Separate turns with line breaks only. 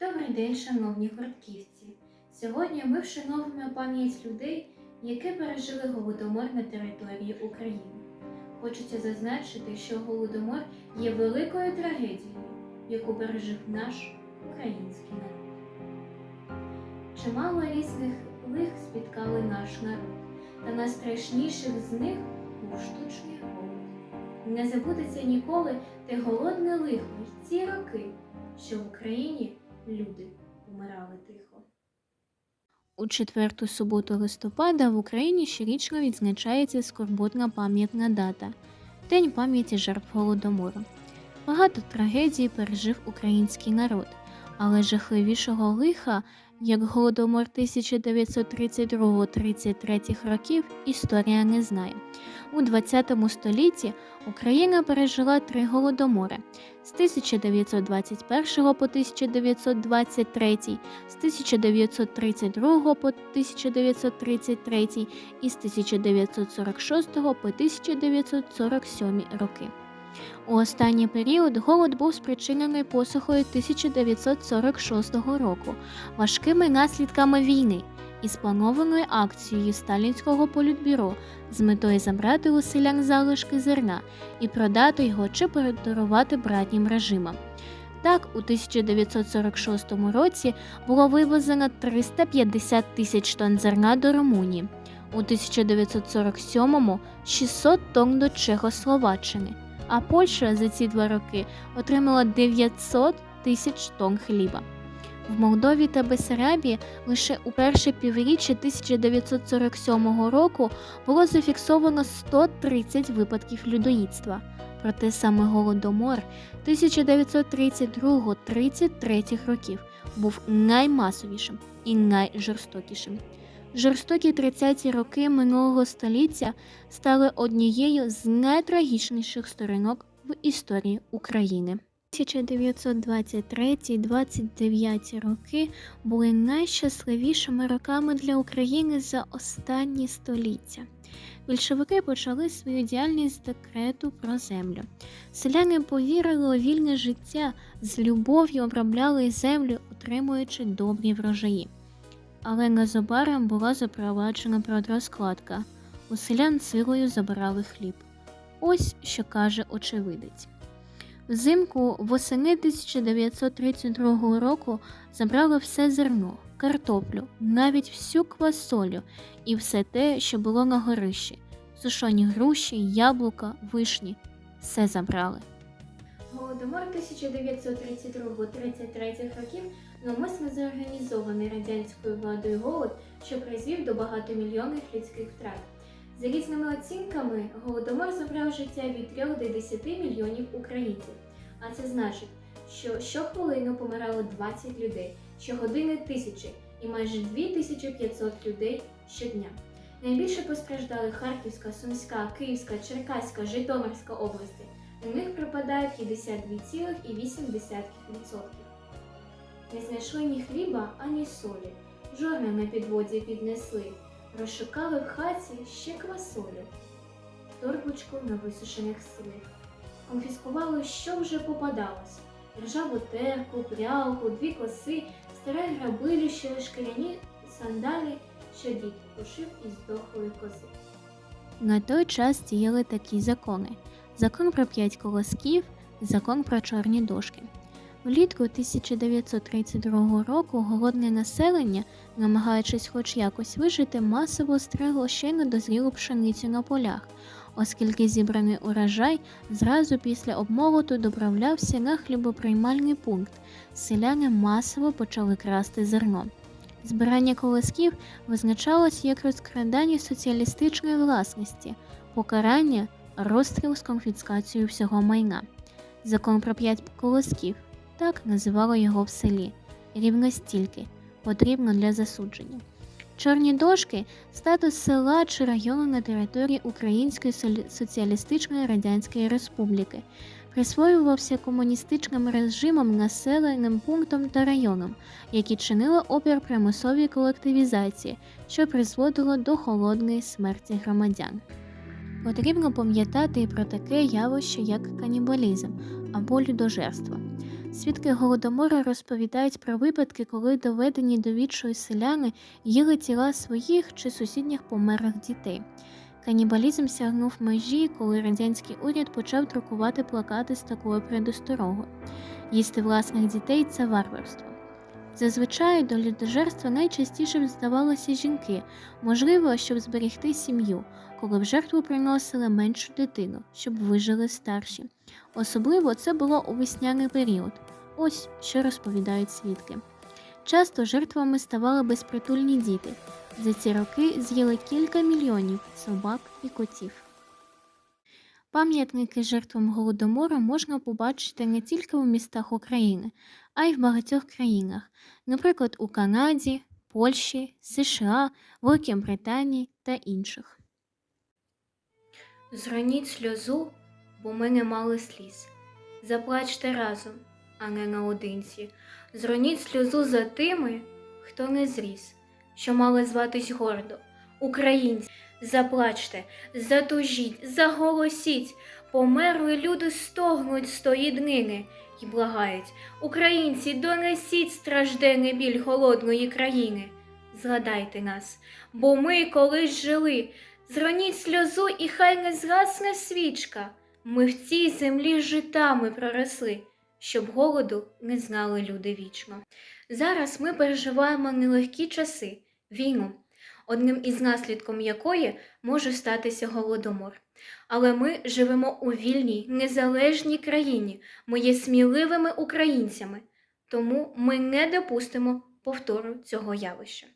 Добрий день, шановні гуртківці! Сьогодні ми вшановуємо пам'ять людей, які пережили голодомор на території України. Хочеться зазначити, що голодомор є великою трагедією, яку пережив наш український народ. Чимало різних лих спіткали наш народ, та найстрашніших з них був штучний голод. Не забудеться ніколи те голодне лихо й ці роки, що в Україні люди помирали тихо.
У четверту суботу листопада в Україні щорічно відзначається скорботна пам'ятна дата День пам'яті жертв голодомору. Багато трагедій пережив український народ, але жахливішого лиха, як голодомор 1932-33 років, історія не знає. У 20 столітті Україна пережила три голодомори з 1921 по 1923, з 1932 по 1933 і з 1946 по 1947 роки. У останній період голод був спричинений посухою 1946 року, важкими наслідками війни і спланованою акцією Сталінського політбюро з метою забрати у селян залишки зерна і продати його чи передарувати братнім режимам. Так, у 1946 році було вивезено 350 тисяч тонн зерна до Румунії, у 1947 – 600 тонн до Чехословаччини, а Польща за ці два роки отримала 900 тисяч тонн хліба. В Молдові та Бесарабії лише у перше півріччя 1947 року було зафіксовано 130 випадків людоїдства. Проте саме голодомор 1932-33 років був наймасовішим і найжорстокішим. Жорстокі 30-ті роки минулого століття стали однією з найтрагічніших сторінок в історії України. 1923-29 роки були найщасливішими роками для України за останні століття. Більшовики почали свою діяльність з декрету про землю. Селяни повірили у вільне життя, з любов'ю обробляли землю, отримуючи добрі врожаї. Але незабаром була запроваджена продрозкладка. У селян силою забирали хліб. Ось що каже очевидець. Взимку восени 1932 року забрали все зерно, картоплю, навіть всю квасолю і все те, що було на горищі, сушені груші, яблука, вишні. Все забрали.
Голодомор 1932-33 років навмисно зорганізований радянською владою голод, що призвів до багатомільйонних людських втрат. За різними оцінками, голодомор забрав життя від 3 до 10 мільйонів українців. А це значить, що щохвилину помирало 20 людей, щогодини тисячі і майже 2500 людей щодня. Найбільше постраждали Харківська, Сумська, Київська, Черкаська, Житомирська області. У них припадає 52,8%. Не знайшли ні хліба, ані солі. Жорна на підводі піднесли. Розшукали в хаті ще квасолю, торбочку на висушених слив. Конфіскували, що вже попадалось: ржаву терку, прялку, дві коси, старе грабилище, шкіряні сандалі, що дід пошив із дохлої кози.
На той час діяли такі закони: закон про п'ять колосків, закон про чорні дошки. Влітку 1932 року голодне населення, намагаючись хоч якось вижити, масово стригло ще недозрілу пшеницю на полях, оскільки зібраний урожай зразу після обмолоту доправлявся на хлібоприймальний пункт. Селяни масово почали красти зерно. Збирання колосків визначалось як розкрадання соціалістичної власності, покарання, розстріл з конфіскацією всього майна. Закон про п'ять колосків так називали його в селі, рівно стільки, потрібно для засудження. Чорні дошки статус села чи району на території Української Соціалістичної Радянської Республіки, присвоювався комуністичним режимом населеним пунктом та районом, які чинили опір примусовій колективізації, що призводило до холодної смерті громадян. Потрібно пам'ятати і про таке явище, як канібалізм або людожерство. Свідки голодомору розповідають про випадки, коли доведені до відчаю селяни їли тіла своїх чи сусідніх померлих дітей. Канібалізм сягнув межі, коли радянський уряд почав друкувати плакати з такою предосторогою. Їсти власних дітей це варварство. Зазвичай до людожерства найчастіше здавалося жінки, можливо, щоб зберегти сім'ю, коли в жертву приносили меншу дитину, щоб вижили старші. Особливо це було у весняний період. Ось що розповідають свідки. Часто жертвами ставали безпритульні діти. За ці роки з'їли кілька мільйонів собак і котів. Пам'ятники жертвам голодомору можна побачити не тільки у містах України, а й в багатьох країнах, наприклад, у Канаді, Польщі, США, Великій Британії та інших.
Зроніть сльозу, бо ми не мали сліз. Заплачте разом, а не наодинці. Зроніть сльозу за тими, хто не зріс, що мали зватись гордо, українці. Заплачте, затужіть, заголосіть, померли люди стогнуть з тої днини й благають. Українці, донесіть стражденний біль голодної країни. Згадайте нас, бо ми колись жили. Зроніть сльозу, і хай не згасне свічка. Ми в цій землі житами проросли, щоб голоду не знали люди вічно. Зараз ми переживаємо нелегкі часи, війну, одним із наслідком якої може статися голодомор. Але ми живемо у вільній, незалежній країні, ми є сміливими українцями, тому ми не допустимо повтору цього явища.